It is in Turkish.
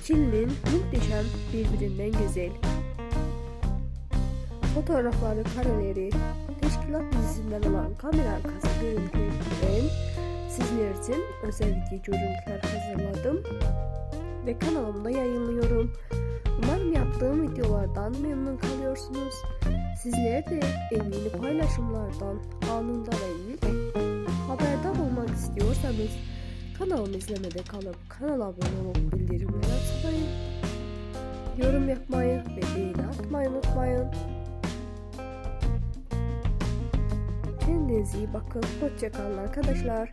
İkilinin muhteşem birbirinden güzel fotoğrafları, kareleri, teşkilat dizisinden olan kamera arkası görüntülerden sizler için özel video görüntüler hazırladım ve kanalımda yayınlıyorum. Umarım yaptığım videolardan memnun kalıyorsunuz. Sizler de en yeni paylaşımlardan anında ve ilk haberdar olmak istiyorsanız kanalımı izlemede kalıp kanala abone olup bildirimleri açmayı, yorum yapmayı ve beğeni atmayı unutmayın. Kendinize iyi bakın. Hoşçakalın arkadaşlar.